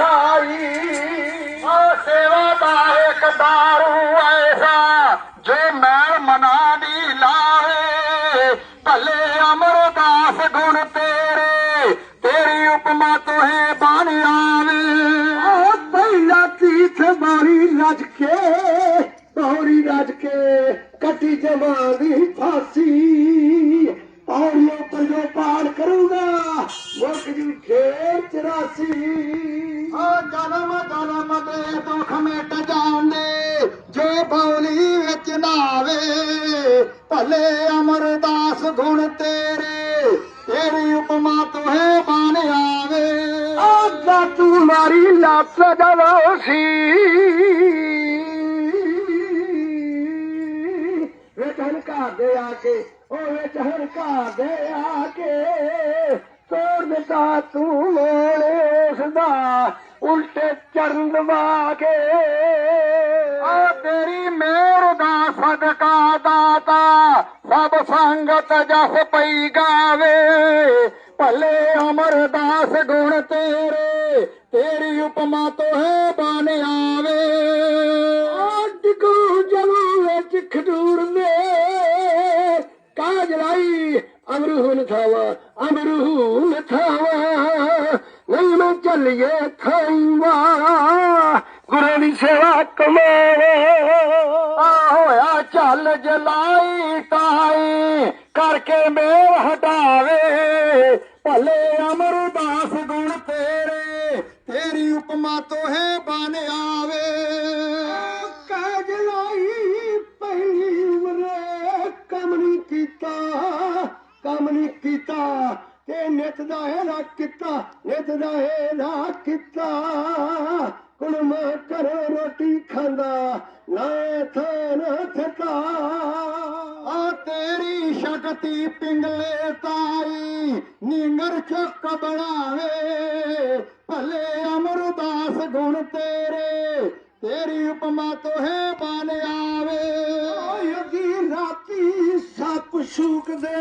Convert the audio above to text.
दारूी नमर उदास गुण तेरे तेरी उपमा तोहे बे भई लाची मरी लचके तोरी रजके कटी जमानी फासी। ਖੇਰ ਚਰਾਸੀ ਆ ਜਨਮ ਜਨਮ ਦੇ ਦੁੱਖ ਮਿਟ ਜਾਂਦੇ ਜੇ ਬੌਲੀ ਵਿੱਚ ਨਾਵੇ ਭਲੇ ਅਮਰਦਾਸ ਗੁਣ ਤੇਰੇ ਤੇਰੀ ਉਪਮਾ ਤੋਹੇ ਬਣ ਆਵੇ ਆ ਤੂੰ ਮਾਰੀ ਲੱਤ ਜਲੋਸੀ ਵੇ ਕਹਿਣ ਘਰ ਦੇ ਆ ਕੇ ਓਏ ਚਹਰ ਘਰ ਦੇ ਆ ਕੇ सा तू लेसदा उल्टे चरण दबा के आ तेरी मेर दा सदका दाता सब संगत जस पई गावे। भले अमरदास गुण तेरे तेरी उपमा तो है बन आवे। डिगो जलो खडूर ਅਮਰੂ ਨਥਾਵਾ ਅਮਰੂ ਨਥਾਵਾ ਨਹੀਂ ਮੈਂ ਚੱਲੀਏ ਖਾਈਵਾ, ਗੁਰੂ ਦੀ ਸੇਵਾ ਕਮਾਵੇ। ਆ ਹੋਇਆ ਚੱਲ ਜਲਾਈ ਤਾਈ, ਕਰਕੇ ਮੇਲ ਹਟਾਵੇ। ਭਲੇ ਅਮਰਦਾਸ ਗੁਣ ਤੇਰੇ, ਤੇਰੀ ਉਪਮਾ ਤੋਂ ਹੈ ਬਨ ਆਵੇ। ਕੰਮ ਨਹੀਂ ਕੀਤਾ ਤੇ ਨਿਤ ਦਾ ਇਹਦਾ ਕੀਤਾ, ਨਿਤ ਦਾ ਇਹਦਾ ਕੀਤਾ। ਹੁਣ ਮੈਂ ਰੋਟੀ ਖਾਂਦਾ, ਨਾ ਥਾਨ ਥਤਾ ਆ ਤੇਰੀ ਸ਼ਕਤੀ ਪਿੰਗਲੇ ਤਾਈ, ਨੀਂਗਰ ਚੁੱਕ ਬਣਾਵੇ। ਭਲੇ ਅਮਰਦਾਸ ਗੁਣ ਤੇਰੇ, ਤੇਰੀ ਉਪਮਾ ਤੋਂ ਹੈ ਆਵੇ। ਓਏ ਦੀ ਰਾਤੀ ਸੱਪ ਸ਼ੂਕ ਦੇ